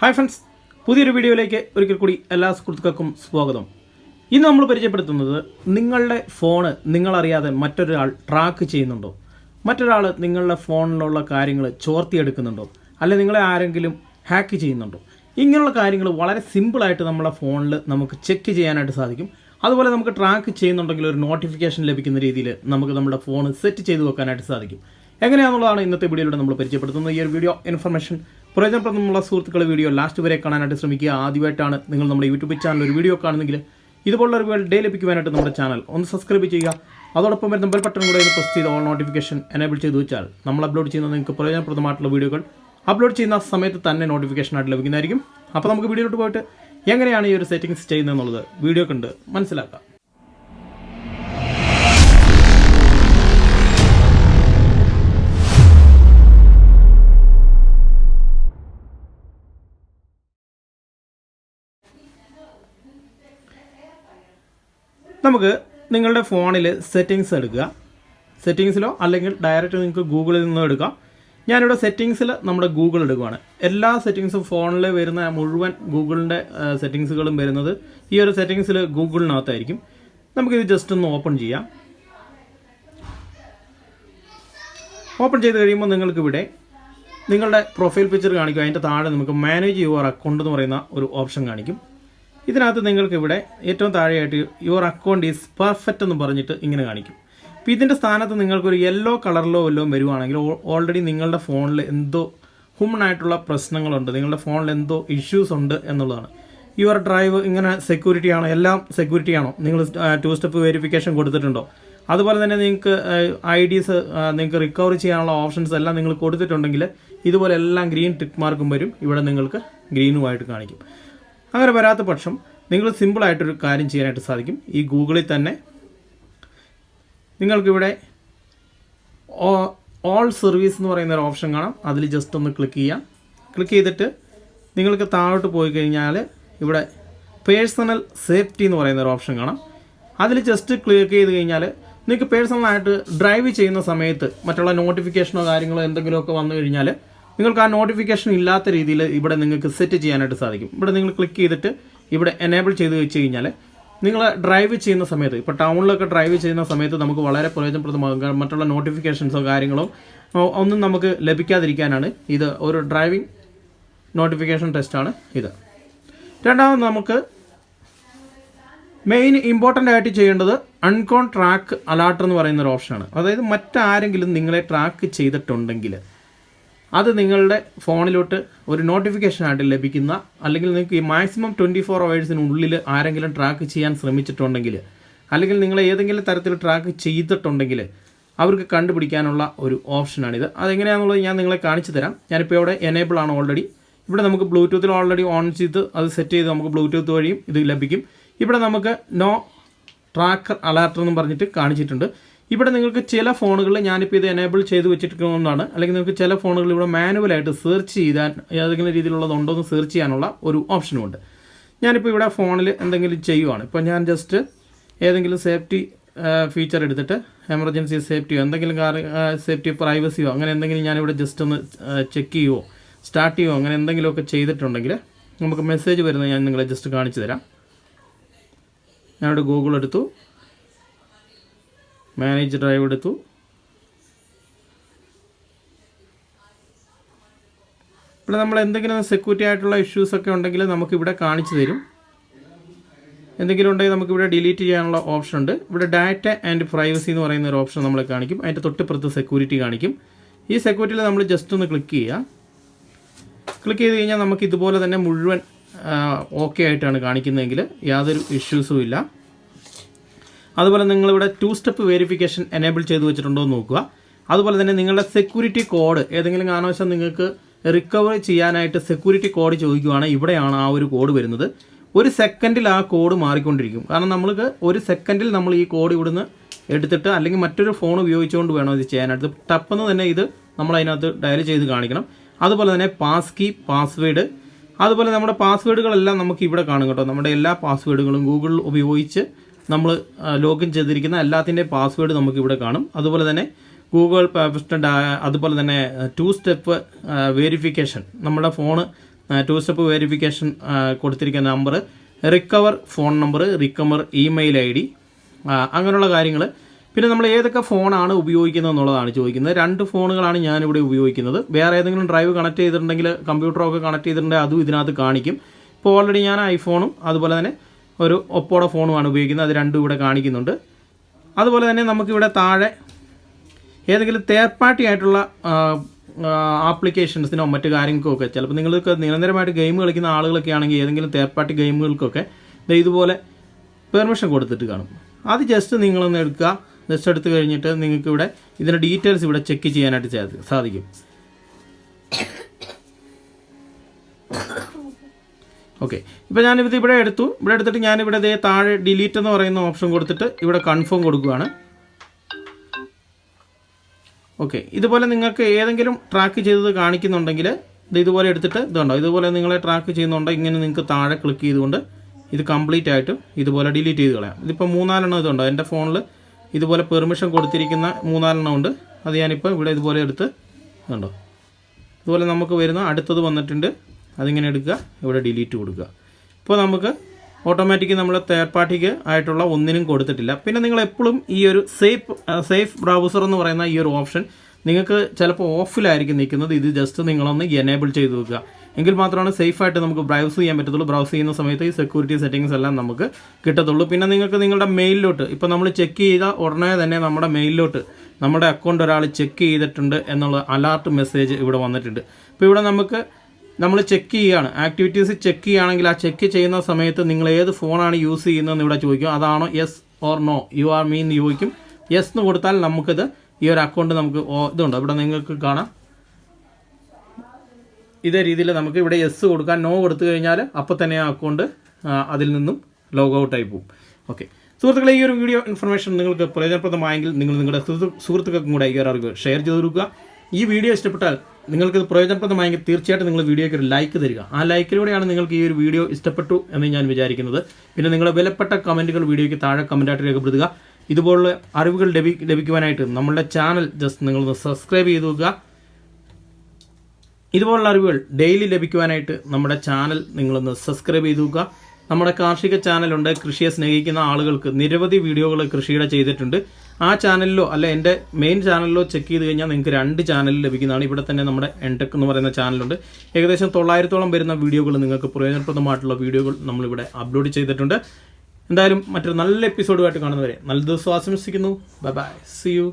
Hi friends പുതിയൊരു വീഡിയോയിലേക്ക് ഒരിക്കൽ കൂടി എല്ലാ സുഹൃത്തുക്കൾക്കും സ്വാഗതം. ഇന്ന് നമ്മൾ പരിചയപ്പെടുത്തുന്നത് നിങ്ങളുടെ ഫോണ് നിങ്ങളറിയാതെ മറ്റൊരാൾ ട്രാക്ക് ചെയ്യുന്നുണ്ടോ? മറ്റൊരാൾ നിങ്ങളുടെ ഫോണിലുള്ള കാര്യങ്ങൾ ചോർത്തിയെടുക്കുന്നുണ്ടോ? അല്ലെ നിങ്ങളെ ആരെങ്കിലും ഹാക്ക് ചെയ്യുന്നുണ്ടോ? ഇങ്ങനെയുള്ള കാര്യങ്ങൾ വളരെ സിമ്പിളായിട്ട് നമ്മുടെ ഫോണിൽ നമുക്ക് ചെക്ക് ചെയ്യാനായിട്ട് സാധിക്കും. അതുപോലെ നമുക്ക് ട്രാക്ക് ചെയ്യുന്നുണ്ടെങ്കിൽ ഒരു നോട്ടിഫിക്കേഷൻ ലഭിക്കുന്ന രീതിയിൽ നമുക്ക് നമ്മുടെ ഫോൺ സെറ്റ് ചെയ്ത് വെക്കാനായിട്ട് സാധിക്കും. എങ്ങനെയാണെന്നുള്ളതാണ് ഇന്നത്തെ വീഡിയോയിലൂടെ നമ്മൾ പരിചയപ്പെടുത്തുന്നത്. ഈ ഒരു വീഡിയോ ഇൻഫർമേഷൻ പ്രയോജനപ്രദമുള്ള സുഹൃത്തുക്കളുടെ വീഡിയോ ലാസ്റ്റ് വരെ കാണാനായിട്ട് ശ്രമിക്കുക. ആദ്യമായിട്ടാണ് നിങ്ങൾ നമ്മുടെ യൂട്യൂബ് ചാനൽ ഒരു വീഡിയോ കാണുന്നെങ്കിൽ ഇതുപോലുള്ള ഒരു ഡേ ലഭിക്കുവാനായിട്ട് നമ്മുടെ ചാനൽ ഒന്ന് സബ്സ്ക്രൈബ് ചെയ്യുക. അതോടൊപ്പം വരുന്ന ബെൽ ബട്ടൺ കൂടെ ഒന്ന് പ്രസ് ചെയ്ത് ഓൾ നോട്ടിഫിക്കേഷൻ എനേബിൾ ചെയ്ത് വെച്ചാൽ നമ്മൾ അപ്ലോഡ് ചെയ്യുന്ന നിങ്ങൾക്ക് പ്രയോജനപ്രദമായിട്ടുള്ള വീഡിയോകൾ അപ്ലോഡ് ചെയ്യുന്ന സമയത്ത് തന്നെ നോട്ടിഫിക്കേഷൻ ആയിട്ട് ലഭിക്കുന്നതായിരിക്കും. അപ്പോൾ നമുക്ക് വീഡിയോയിലോട്ട് പോയിട്ട് എങ്ങനെയാണ് ഈ ഒരു സെറ്റിങ്സ് ചെയ്യുന്നത് എന്നുള്ളത് വീഡിയോ കണ്ട് മനസ്സിലാക്കാം. നമുക്ക് നിങ്ങളുടെ ഫോണിൽ സെറ്റിങ്സ് എടുക്കുക. സെറ്റിങ്സിലോ അല്ലെങ്കിൽ ഡയറക്റ്റ് നിങ്ങൾക്ക് ഗൂഗിളിൽ നിന്നോ എടുക്കാം. ഞാനിവിടെ സെറ്റിങ്സിൽ നമ്മുടെ ഗൂഗിൾ എടുക്കുകയാണ് എല്ലാ സെറ്റിങ്സും ഫോണിൽ വരുന്ന മുഴുവൻ ഗൂഗിളിന്റെ സെറ്റിങ്സുകളും വരുന്നത് ഈ ഒരു സെറ്റിങ്സിൽ ഗൂഗിളിനകത്തായിരിക്കും നമുക്കിത് ജസ്റ്റ് ഒന്ന് ഓപ്പൺ ചെയ്യാം. ഓപ്പൺ ചെയ്ത് കഴിയുമ്പോൾ നിങ്ങൾക്കിവിടെ നിങ്ങളുടെ പ്രൊഫൈൽ പിക്ചർ കാണിക്കും. അതിന്റെ താഴെ നമുക്ക് മാനേജ് യുവർ അക്കൗണ്ട് എന്ന് പറയുന്ന ഒരു ഓപ്ഷൻ കാണിക്കും. ഇതിനകത്ത് നിങ്ങൾക്ക് ഇവിടെ ഏറ്റവും താഴെയായിട്ട് യുവർ അക്കൗണ്ട് ഈസ് പെർഫെക്റ്റ് എന്ന് പറഞ്ഞിട്ട് ഇങ്ങനെ കാണിക്കും. അപ്പോൾ ഇതിന്റെ സ്ഥാനത്ത് നിങ്ങൾക്കൊരു യെല്ലോ കളറിലോ വല്ലതും വരുവാണെങ്കിൽ ഓൾറെഡി നിങ്ങളുടെ ഫോണിൽ എന്തോ ഹ്യൂമൺ ആയിട്ടുള്ള പ്രശ്നങ്ങളുണ്ട് നിങ്ങളുടെ ഫോണിൽ എന്തോ ഇഷ്യൂസ് ഉണ്ട് എന്നുള്ളതാണ്. യുവർ ഡ്രൈവ് ഇങ്ങനെ സെക്യൂരിറ്റി ആണോ എല്ലാം സെക്യൂരിറ്റി ആണോ? നിങ്ങൾ ടു സ്റ്റെപ്പ് വെരിഫിക്കേഷൻ കൊടുത്തിട്ടുണ്ടോ? അതുപോലെ തന്നെ നിങ്ങൾക്ക് ഐ ഡീസ് നിങ്ങൾക്ക് റിക്കവർ ചെയ്യാനുള്ള ഓപ്ഷൻസ് എല്ലാം നിങ്ങൾ കൊടുത്തിട്ടുണ്ടെങ്കിൽ ഇതുപോലെ എല്ലാം ഗ്രീൻ ടിക്ക് മാർക്കും വരും. ഇവിടെ നിങ്ങൾക്ക് ഗ്രീനുമായിട്ട് കാണിക്കും. അങ്ങനെ വരാത്ത പക്ഷം നിങ്ങൾ സിമ്പിളായിട്ടൊരു കാര്യം ചെയ്യാനായിട്ട് സാധിക്കും. ഈ ഗൂഗിളിൽ തന്നെ നിങ്ങൾക്കിവിടെ ഓൾ സർവീസ് എന്ന് പറയുന്ന ഒരു ഓപ്ഷൻ കാണാം. അതിൽ ജസ്റ്റ് ഒന്ന് ക്ലിക്ക് ചെയ്യാം. ക്ലിക്ക് ചെയ്തിട്ട് നിങ്ങൾക്ക് താഴോട്ട് പോയി കഴിഞ്ഞാൽ ഇവിടെ പേഴ്സണൽ സേഫ്റ്റി എന്ന് പറയുന്ന ഒരു ഓപ്ഷൻ കാണാം. അതിൽ ജസ്റ്റ് ക്ലിക്ക് ചെയ്ത് കഴിഞ്ഞാൽ നിങ്ങൾക്ക് പേഴ്സണലായിട്ട് ഡ്രൈവ് ചെയ്യുന്ന സമയത്ത് മറ്റുള്ള നോട്ടിഫിക്കേഷനോ കാര്യങ്ങളോ എന്തെങ്കിലുമൊക്കെ വന്നു കഴിഞ്ഞാൽ നിങ്ങൾക്ക് ആ നോട്ടിഫിക്കേഷൻ ഇല്ലാത്ത രീതിയിൽ ഇവിടെ നിങ്ങൾക്ക് സെറ്റ് ചെയ്യാനായിട്ട് സാധിക്കും. ഇവിടെ നിങ്ങൾ ക്ലിക്ക് ചെയ്തിട്ട് ഇവിടെ എനേബിൾ ചെയ്ത് വെച്ച് കഴിഞ്ഞാൽ നിങ്ങൾ ഡ്രൈവ് ചെയ്യുന്ന സമയത്ത് ഇപ്പോൾ ടൗണിലൊക്കെ ഡ്രൈവ് ചെയ്യുന്ന സമയത്ത് നമുക്ക് വളരെ പ്രയോജനപ്രദമാകും. മറ്റുള്ള നോട്ടിഫിക്കേഷൻസോ കാര്യങ്ങളോ ഒന്നും നമുക്ക് ലഭിക്കാതിരിക്കാനാണ് ഇത് ഒരു ഡ്രൈവിംഗ് നോട്ടിഫിക്കേഷൻ ടെസ്റ്റാണ് ഇത്. രണ്ടാമത് നമുക്ക് മെയിൻ ഇമ്പോർട്ടന്റ് ആയിട്ട് ചെയ്യേണ്ടത് അൺകോൺ ട്രാക്ക് അലാർട്ട് എന്ന് പറയുന്ന ഒരു ഓപ്ഷനാണ് അതായത് മറ്റാരെങ്കിലും നിങ്ങളെ ട്രാക്ക് ചെയ്തിട്ടുണ്ടെങ്കിൽ അത് നിങ്ങളുടെ ഫോണിലോട്ട് ഒരു നോട്ടിഫിക്കേഷൻ ആയിട്ട് ലഭിക്കുന്ന അല്ലെങ്കിൽ നിങ്ങൾക്ക് ഈ മാക്സിമം ട്വന്റി ഫോർ അവേഴ്സിനുള്ളിൽ ആരെങ്കിലും ട്രാക്ക് ചെയ്യാൻ ശ്രമിച്ചിട്ടുണ്ടെങ്കിൽ അല്ലെങ്കിൽ നിങ്ങൾ ഏതെങ്കിലും തരത്തിൽ ട്രാക്ക് ചെയ്തിട്ടുണ്ടെങ്കിൽ അവർക്ക് കണ്ടുപിടിക്കാനുള്ള ഒരു ഓപ്ഷനാണിത് അതെങ്ങനെയാണെന്നുള്ളത് ഞാൻ നിങ്ങളെ കാണിച്ചു തരാം. ഞാനിപ്പോൾ ഇവിടെ എനേബിൾ ആണ് ഓൾറെഡി ഇവിടെ നമുക്ക് ബ്ലൂടൂത്തിൽ ഓൾറെഡി ഓൺ ചെയ്ത് അത് സെറ്റ് ചെയ്ത് നമുക്ക് ബ്ലൂടൂത്ത് വഴിയും ഇത് ലഭിക്കും. ഇവിടെ നമുക്ക് നോ ട്രാക്കർ അലേർട്ട് എന്ന് പറഞ്ഞിട്ട് കാണിച്ചിട്ടുണ്ട്. ഇവിടെ നിങ്ങൾക്ക് ചില ഫോണുകൾ ഞാനിപ്പോൾ ഇത് എനേബിൾ ചെയ്ത് വെച്ചിരിക്കുന്നതാണ്. അല്ലെങ്കിൽ നിങ്ങൾക്ക് ചില ഫോണുകൾ ഇവിടെ മാനുവലായിട്ട് സെർച്ച് ചെയ്താൽ ഏതെങ്കിലും രീതിയിലുള്ളതുണ്ടോ എന്ന് സെർച്ച് ചെയ്യാനുള്ള ഒരു ഓപ്ഷനുമുണ്ട് ഞാനിപ്പോൾ ഇവിടെ ഫോണിൽ എന്തെങ്കിലും ചെയ്യുവാണ്. ഇപ്പോൾ ഞാൻ ജസ്റ്റ് ഏതെങ്കിലും സേഫ്റ്റി ഫീച്ചർ എടുത്തിട്ട് എമർജൻസി സേഫ്റ്റിയോ എന്തെങ്കിലും സേഫ്റ്റി പ്രൈവസിയോ അങ്ങനെ എന്തെങ്കിലും ഞാനിവിടെ ജസ്റ്റ് ഒന്ന് ചെക്ക് ചെയ്യുമോ സ്റ്റാർട്ട് ചെയ്യുമോ അങ്ങനെ എന്തെങ്കിലുമൊക്കെ ചെയ്തിട്ടുണ്ടെങ്കിൽ നമുക്ക് മെസ്സേജ് വരുന്നത് ഞാൻ നിങ്ങളെ ജസ്റ്റ് കാണിച്ചു തരാം. ഞാനിവിടെ ഗൂഗിൾ എടുത്തു. മാനേജ് ഡ്രൈവ് എടുത്തു. ഇവിടെ നമ്മൾ എന്തെങ്കിലും സെക്യൂരിറ്റി ആയിട്ടുള്ള ഇഷ്യൂസ് ഒക്കെ ഉണ്ടെങ്കിൽ നമുക്ക് ഇവിടെ കാണിച്ചു തരും. എന്തെങ്കിലും ഉണ്ടെങ്കിൽ നമുക്ക് ഇവിടെ ഡിലീറ്റ് ചെയ്യാനുള്ള ഓപ്ഷൻ ഉണ്ട്. ഇവിടെ ഡാറ്റ ആൻഡ് പ്രൈവസി എന്ന് പറയുന്ന ഒരു ഓപ്ഷൻ നമ്മൾ കാണിക്കും. അതിന്റെ തൊട്ടിപ്പുറത്ത് സെക്യൂരിറ്റി കാണിക്കും. ഈ സെക്യൂരിറ്റിയിൽ നമ്മൾ ജസ്റ്റ് ഒന്ന് ക്ലിക്ക് ചെയ്യുക ക്ലിക്ക് ചെയ്ത് കഴിഞ്ഞാൽ നമുക്ക് ഇതുപോലെ തന്നെ മുഴുവൻ ഓക്കെ ആയിട്ടാണ് കാണിക്കുന്നതെങ്കിൽ യാതൊരു ഇഷ്യൂസും ഇല്ല. അതുപോലെ നിങ്ങളിവിടെ ടു സ്റ്റെപ്പ് വെരിഫിക്കേഷൻ എനേബിൾ ചെയ്ത് വെച്ചിട്ടുണ്ടോ എന്ന് നോക്കുക. അതുപോലെ തന്നെ നിങ്ങളുടെ സെക്യൂരിറ്റി കോഡ് ഏതെങ്കിലും കാരണവശാൽ നിങ്ങൾക്ക് റിക്കവറി ചെയ്യാനായിട്ട് സെക്യൂരിറ്റി കോഡ് ചോദിക്കുവാണ് ഇവിടെയാണ് ആ ഒരു കോഡ് വരുന്നത്. ഒരു സെക്കൻഡിൽ ആ കോഡ് മാറിക്കൊണ്ടിരിക്കും. കാരണം നമ്മൾക്ക് ഒരു സെക്കൻഡിൽ നമ്മൾ ഈ കോഡ് ഇവിടുന്ന് എടുത്തിട്ട് അല്ലെങ്കിൽ മറ്റൊരു ഫോൺ ഉപയോഗിച്ചുകൊണ്ട് വേണം ഇത് ചെയ്യാനായിട്ട്. ടപ്പെന്ന് തന്നെ ഇത് നമ്മൾ അതിനകത്ത് ഡയൽ ചെയ്ത് കാണിക്കണം. അതുപോലെ തന്നെ പാസ് കീ പാസ്വേഡ് അതുപോലെ നമ്മുടെ പാസ്വേഡുകളെല്ലാം നമുക്ക് ഇവിടെ കാണും കേട്ടോ. നമ്മുടെ എല്ലാ പാസ്വേഡുകളും ഗൂഗിളിൽ ഉപയോഗിച്ച് നമ്മൾ ലോഗിൻ ചെയ്തിരിക്കുന്ന എല്ലാത്തിന്റെയും പാസ്വേഡ് നമുക്ക് ഇവിടെ കാണും. അതുപോലെ തന്നെ ഗൂഗിൾ അസിസ്റ്റന്റ് അതുപോലെ തന്നെ ടു സ്റ്റെപ്പ് വെരിഫിക്കേഷൻ നമ്മുടെ ഫോണ് ടു സ്റ്റെപ്പ് വെരിഫിക്കേഷൻ കൊടുത്തിരിക്കുന്ന number recover phone number recover email I D അങ്ങനെയുള്ള കാര്യങ്ങൾ പിന്നെ നമ്മൾ ഏതൊക്കെ ഫോണാണ് ഉപയോഗിക്കുന്നത് എന്നുള്ളതാണ് ചോദിക്കുന്നത്. രണ്ട് ഫോണുകളാണ് ഞാനിവിടെ ഉപയോഗിക്കുന്നത്. വേറെ ഏതെങ്കിലും ഡ്രൈവ് കണക്ട് ചെയ്തിട്ടുണ്ടെങ്കിൽ കമ്പ്യൂട്ടറൊക്കെ കണക്ട് ചെയ്തിട്ടുണ്ടെങ്കിൽ അതും ഇതിനകത്ത് കാണിക്കും. ഇപ്പോൾ ഓൾറെഡി ഞാൻ ഐഫോണും അതുപോലെ തന്നെ ഒരു ഒപ്പോടെ ഫോണുമാണ് ഉപയോഗിക്കുന്നത്. അത് രണ്ടും ഇവിടെ കാണിക്കുന്നുണ്ട്. അതുപോലെ തന്നെ നമുക്കിവിടെ താഴെ ഏതെങ്കിലും തേർഡ് പാർട്ടി ആയിട്ടുള്ള ആപ്ലിക്കേഷൻസിനോ മറ്റു കാര്യങ്ങൾക്കോ ഒക്കെ ചിലപ്പോൾ നിങ്ങൾക്ക് നിരന്തരമായിട്ട് ഗെയിം കളിക്കുന്ന ആളുകളൊക്കെ ആണെങ്കിൽ ഏതെങ്കിലും തേർഡ് പാർട്ടി ഗെയിമുകൾക്കൊക്കെ ഇതുപോലെ പെർമിഷൻ കൊടുത്തിട്ട് കാണും. അത് ജസ്റ്റ് നിങ്ങളൊന്ന് എടുക്കുക. ജസ്റ്റ് എടുത്തു കഴിഞ്ഞിട്ട് നിങ്ങൾക്ക് ഇവിടെ ഇതിന്റെ ഡീറ്റെയിൽസ് ഇവിടെ ചെക്ക് ചെയ്യാനായിട്ട് സാധി- സാധിക്കും. ഓക്കെ ഇപ്പോൾ ഞാനിത് ഇവിടെ എടുത്തു. ഇവിടെ എടുത്തിട്ട് ഞാനിവിടെ ദേ താഴെ ഡിലീറ്റ് എന്ന് പറയുന്ന ഓപ്ഷൻ കൊടുത്തിട്ട് ഇവിടെ കൺഫേം കൊടുക്കുകയാണ് ഓക്കെ ഇതുപോലെ നിങ്ങൾക്ക് ഏതെങ്കിലും ട്രാക്ക് ചെയ്തത് കാണിക്കുന്നുണ്ടെങ്കിൽ ഇത് ഇതുപോലെ എടുത്തിട്ട് ഇതുണ്ടോ ഇതുപോലെ നിങ്ങളെ ട്രാക്ക് ചെയ്യുന്നുണ്ടോ? ഇങ്ങനെ നിങ്ങൾക്ക് താഴെ ക്ലിക്ക് ചെയ്തുകൊണ്ട് ഇത് കംപ്ലീറ്റ് ആയിട്ട് ഇതുപോലെ ഡിലീറ്റ് ചെയ്ത് കളയാം. ഇതിപ്പോൾ മൂന്നാലെണ്ണം ഇതുണ്ടോ? എന്റെ ഫോണിൽ ഇതുപോലെ പെർമിഷൻ കൊടുത്തിരിക്കുന്ന മൂന്നാലെണ്ണം ഉണ്ട്. അത് ഞാനിപ്പോൾ ഇവിടെ ഇതുപോലെ എടുത്ത് ഇതുണ്ടോ? ഇതുപോലെ നമുക്ക് വരുന്ന അടുത്തത് വന്നിട്ടുണ്ട്. അതിങ്ങനെ എടുക്കുക ഇവിടെ ഡിലീറ്റ് കൊടുക്കുക. ഇപ്പോൾ നമുക്ക് ഓട്ടോമാറ്റിക് നമ്മൾ തേർഡ് പാർട്ടിക്ക് ആയിട്ടുള്ള ഒന്നിനും കൊടുത്തിട്ടില്ല. പിന്നെ നിങ്ങൾ എപ്പോഴും ഈ ഒരു സേഫ് സേഫ് ബ്രൗസർ എന്ന് പറയുന്ന ഈ ഒരു ഓപ്ഷൻ നിങ്ങൾക്ക് ചിലപ്പോൾ ഓഫിലായിരിക്കും നിൽക്കുന്നത്. ഇത് ജസ്റ്റ് നിങ്ങളൊന്ന് എനേബിൾ ചെയ്ത് വെക്കുക. എങ്കിൽ മാത്രമാണ് സേഫായിട്ട് നമുക്ക് ബ്രൗസ് ചെയ്യാൻ പറ്റത്തുള്ളൂ. ബ്രൗസ് ചെയ്യുന്ന സമയത്ത് ഈ സെക്യൂരിറ്റി സെറ്റിങ്സ് എല്ലാം നമുക്ക് കിട്ടത്തുള്ളൂ. പിന്നെ നിങ്ങൾക്ക് നിങ്ങളുടെ മെയിലിലോട്ട് ഇപ്പോൾ നമ്മൾ ചെക്ക് ചെയ്ത ഉടനെ തന്നെ നമ്മുടെ മെയിലിലോട്ട് നമ്മുടെ അക്കൗണ്ട് ഒരാൾ ചെക്ക് ചെയ്തിട്ടുണ്ട് എന്നുള്ള അലർട്ട് മെസ്സേജ് ഇവിടെ വന്നിട്ടുണ്ട്. ഇപ്പോൾ ഇവിടെ നമുക്ക് നമ്മൾ ചെക്ക് ചെയ്യുകയാണ് ആക്ടിവിറ്റീസ് ചെക്ക് ചെയ്യുകയാണെങ്കിൽ ആ ചെക്ക് ചെയ്യുന്ന സമയത്ത് നിങ്ങൾ ഏത് ഫോണാണ് യൂസ് ചെയ്യുന്നതെന്ന് ഇവിടെ ചോദിക്കും. അതാണോ yes or no you are mean ചോദിക്കും. യെസ് എന്ന് കൊടുത്താൽ നമുക്കിത് ഈ ഒരു അക്കൗണ്ട് നമുക്ക് ഇതുണ്ട്. ഇവിടെ നിങ്ങൾക്ക് കാണാം. ഇതേ രീതിയിൽ നമുക്ക് ഇവിടെ യെസ് കൊടുക്കാൻ നോ കൊടുത്തു കഴിഞ്ഞാൽ അപ്പോൾ തന്നെ ആ അക്കൗണ്ട് അതിൽ നിന്നും ലോഗ് ഔട്ടായി പോകും. ഓക്കെ സുഹൃത്തുക്കളെ ഈ ഒരു വീഡിയോ ഇൻഫർമേഷൻ നിങ്ങൾക്ക് പ്രയോജനപ്രദമായെങ്കിൽ നിങ്ങൾ നിങ്ങളുടെ സുഹൃത്തു- സുഹൃത്തുക്കൾക്കും കൂടെ ഈ ഒരു അറിവ് ഷെയർ ചെയ്ത് കൊടുക്കുക. ഈ വീഡിയോ ഇഷ്ടപ്പെട്ടാൽ നിങ്ങൾക്ക് പ്രയോജനപ്രദമായെങ്കിൽ തീർച്ചയായിട്ടും നിങ്ങൾ വീഡിയോയ്ക്ക് ഒരു ലൈക്ക് തരിക. ആ ലൈക്കിലൂടെയാണ് നിങ്ങൾക്ക് ഈ ഒരു വീഡിയോ ഇഷ്ടപ്പെട്ടു എന്ന് ഞാൻ വിചാരിക്കുന്നത്. പിന്നെ നിങ്ങളുടെ വിലപ്പെട്ട കമന്റുകൾ വീഡിയോയ്ക്ക് താഴെ കമന്റായിട്ട് രേഖപ്പെടുത്തുക. ഇതുപോലുള്ള അറിവുകൾ ലഭി ലഭിക്കുവാനായിട്ട് നമ്മളുടെ ചാനൽ ജസ്റ്റ് നിങ്ങളൊന്ന് സബ്സ്ക്രൈബ് ചെയ്തു വെക്കുക ഇതുപോലുള്ള അറിവുകൾ ഡെയിലി ലഭിക്കുവാനായിട്ട് നമ്മുടെ ചാനൽ നിങ്ങളൊന്ന് സബ്സ്ക്രൈബ് ചെയ്തു നോക്കുക. നമ്മുടെ കാർഷിക ചാനലുണ്ട് കൃഷിയെ സ്നേഹിക്കുന്ന ആളുകൾക്ക്. നിരവധി വീഡിയോകൾ കൃഷിയുടെ ചെയ്തിട്ടുണ്ട്. ആ ചാനലിലോ അല്ല എന്റെ മെയിൻ ചാനലിലോ ചെക്ക് ചെയ്ത് കഴിഞ്ഞാൽ നിങ്ങൾക്ക് രണ്ട് ചാനൽ ലഭിക്കുന്നതാണ്. ഇവിടെ തന്നെ നമ്മുടെ എൻടെക് എന്ന് പറയുന്ന ചാനലുണ്ട്. ഏകദേശം തൊള്ളായിരത്തോളം വരുന്ന വീഡിയോകൾ നിങ്ങൾക്ക് പ്രയോജനപ്രദമായിട്ടുള്ള വീഡിയോകൾ നമ്മളിവിടെ അപ്ലോഡ് ചെയ്തിട്ടുണ്ട്. എന്തായാലും മറ്റൊരു നല്ല എപ്പിസോഡുമായിട്ട് കാണുന്നവരെ നല്ല ദിവസം ആശംസിക്കുന്നു. Bye bye C U